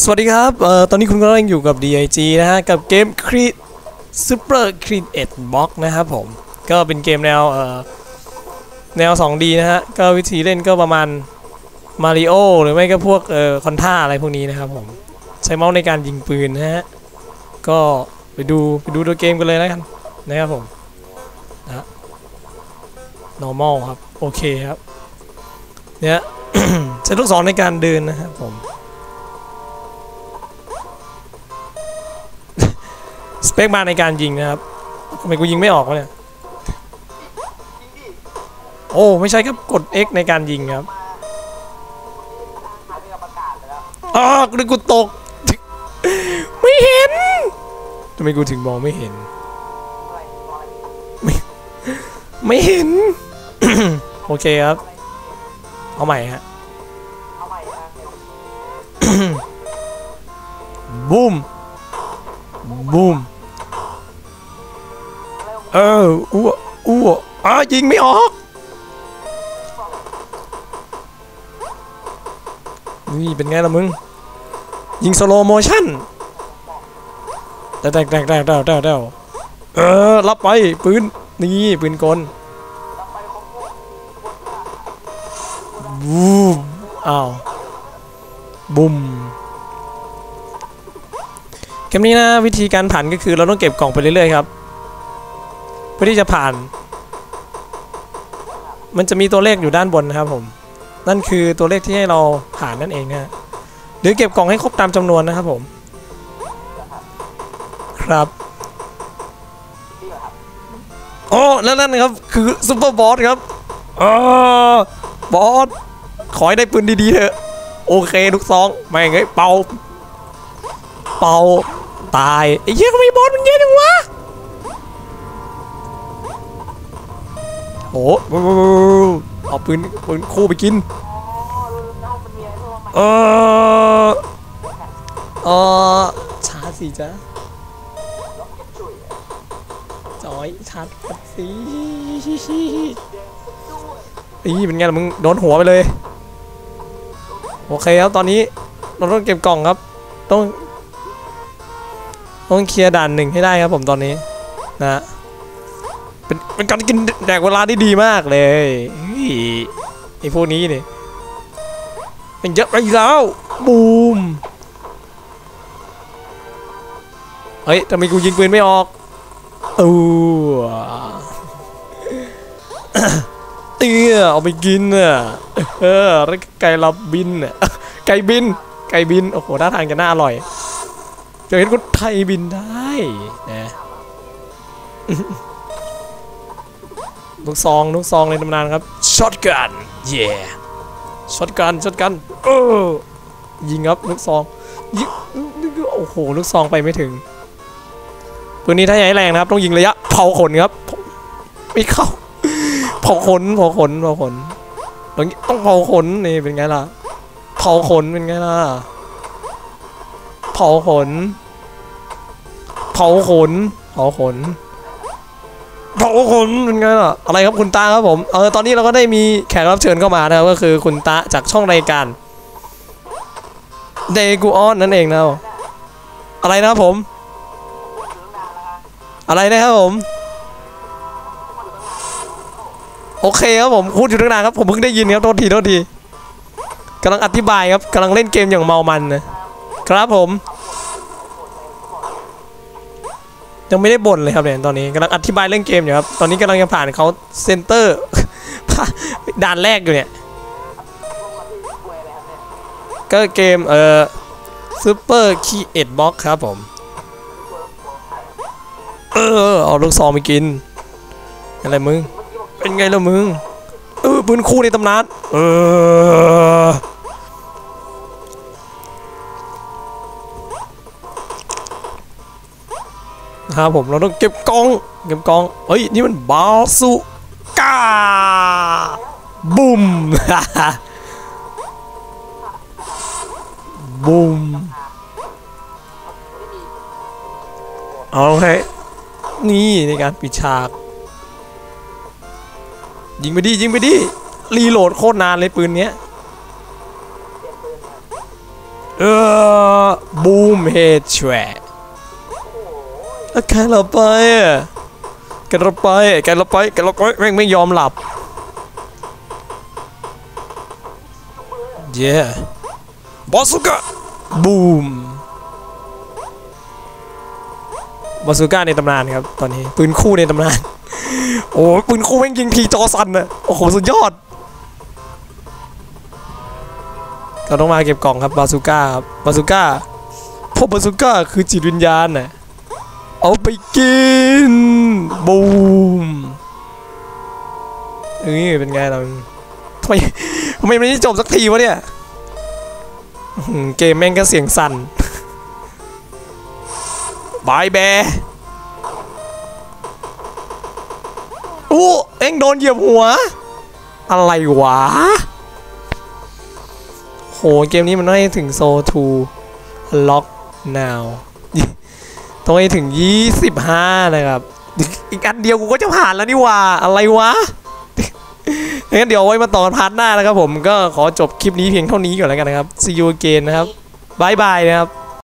สวัสดีครับเอ่อตอนนี้คุณกำลังอยู่กับ DIG นะฮะ กับเกม Creed Super Create Box นะครับผม ก็เป็นเกมแนวเอ่อแนว 2D นะฮะ ก็วิธีเล่นก็ประมาณ Mario หรือไม่ก็พวกเอ่อคอนท่าอะไรพวกนี้นะครับผม ใช้เมาส์ในการยิงปืนนะฮะ ก็ไปดูไปดูตัวเกมกันเลยแล้วกันนะครับผมนะ normal ครับ โอเคครับ เนี่ยใช้ลูกศรในการเดินนะครับผม สเปคมาในการยิงนะครับทำไมกูยิงไม่ออกวะเนี่ย โอ้ไม่ใช่ครับกด X ในการยิงครับอ้าวกูนึกกูตก ไม่เห็นทำไมกูถึงมองไม่เห็น ไม่ไม่เห็น โอเคครับ เอาใหม่ฮะบูมบูม เอออ้วอ้วอ้ายิงไม่ออกนี่เป็นไงล่ะมึง ยิงสโลโมชั่นแตกแตกแตกแตกแตกแตกแตกเออรับไปปืนนี่ปืนกลบูมอ้าวบุมเกมนี้นะวิธีการผ่านก็คือเราต้องเก็บกล่องไปเรื่อยๆครับ เพื่อที่จะผ่าน มันจะมีตัวเลขอยู่ด้านบนนะครับผม นั่นคือตัวเลขที่ให้เราผ่านนั่นเองนะหรือเก็บกล่องให้ครบตามจำนวนนะครับผม ครับโอ้แล้วนั่นครับ คือซุปเปอร์บอสครับเออบอสขอให้ได้ปืนดีๆเถอะ โอเคทุกซอง ไม่งเอ้ยเป่า เป่า ตายไอ้เหี้ยทำไมบอสมันเยอะจัง โอ้โหเอาปืนปืนคู่ไปกินเออเออชาสิจ๊ะจอยชาร์จกันสิอีเป็นไงล่ะมึงโดนหัวไปเลย โอเคครับตอนนี้เราต้องเก็บกล่องครับ ต้อง ต้องเคลียร์ด่านหนึ่งให้ได้ครับผมตอนนี้นะ เป็นเป็นการกินแดกเวลาที่ดีมากเลยเฮ้ยไอพวกนี้นี่เป็นเยอะไปแล้วบูมเฮ้ยทำไมกูยิงปืนไม่ออกอู้เตี้ยเอาไปกินอะเออแล้วไก่ลับบินอะไก่บิน ไก่บิน โอ้โหท่าทางจะน่าอร่อยจะเห็นคนไทยบินได้นะ ลูกซองลูกซองในตำนานครับช็อตกันเย่ช็อตกันช็อตกันเออยิงครับลูกซองยิงโอ้โหลูกซองไปไม่ถึงปืนนี้ถ้าให้แรงนะครับ ต้องยิงระยะเผาขนครับไม่เข้าเผาขนเผาขนเผาขนต้องต้องเผาขนนี่เป็นไงล่ะเผาขนเป็นไงล่ะเผาขนเผาขนเผาขน เผาขนเป็นไงล่ะอะไรครับคุณตาครับผมเออตอนนี้เราก็ได้มีแขกรับเชิญเข้ามานะครับก็คือคุณตาจากช่องรายการเดกูออนนั่นเองนะอะไรนะครับผม อะไรนะครับผม โอเคครับผมพูดอยู่ตั้งนานครับผมเพิ่งได้ยินครับโทษทีโทษทีกำลังอธิบายครับกำลังเล่นเกมอย่างเมามันนะครับผม ยังไม่ได้บ่นเลยครับเนี่ยตอนนี้กำลังอธิบายเรื่องเกมอยู่ครับ ตอนนี้กำลังจะผ่านเขาเซนเตอร์ด่านแรกอยู่เนี่ย ก็เกมเอ่อซูเปอร์คีเอ็ดบ็อกครับผม เออเอาลูกซองไปกิน อะไรมึง เป็นไงล่ะมึง เออปืนคู่ในตำนานเออ นะครับผมเราต้องเก็บกองเก็บกองเฮ้ยนี่มันบาสุก้าบูมบูมโอเคนี่ในการปิดฉาก ยิงไปดิยิงไปดิรีโหลดโคตรนานเลยปืนเนี้ยเออบูมเฮดแช แกเราไปอะแกเราไปแกเราไปแกเราไปแม่งไม่ยอมหลับเย้บอสุก้าบูมบอสุก้าในตำนานครับตอนนี้ปืนคู่ในตำนาน โอ้ปืนคู่แม่งยิงทีจอสันอะโอ้โหสุดยอดเราต้องมาเก็บกล่องครับบาซูก้าครับบาซูก้าเพราะบาซูก้าคือจิตวิญญาณน่ะ เอาไปกิน บูมเอ้ยเป็นไงเราทำไมทำไมมันไม่จบสักทีวะเนี่ยเกมแม่งก็เสียงสั่นบายแบร์โอ้เอ็งโดนเหยียบหัว อะไรวะ โห เกมนี้มันต้องให้ถึงโซ2 Unlock now ต้องให้ถึง 25 นะครับ อีกอันเดียวกูก็จะผ่านแล้วนี่ว่าอะไรวะงั้นเดี๋ยวไว้มาต่อพาร์ทหน้านะครับผมก็ขอจบคลิปนี้เพียงเท่านี้ก่อนแล้วกันนะครับ see you again นะครับบายบายนะครับ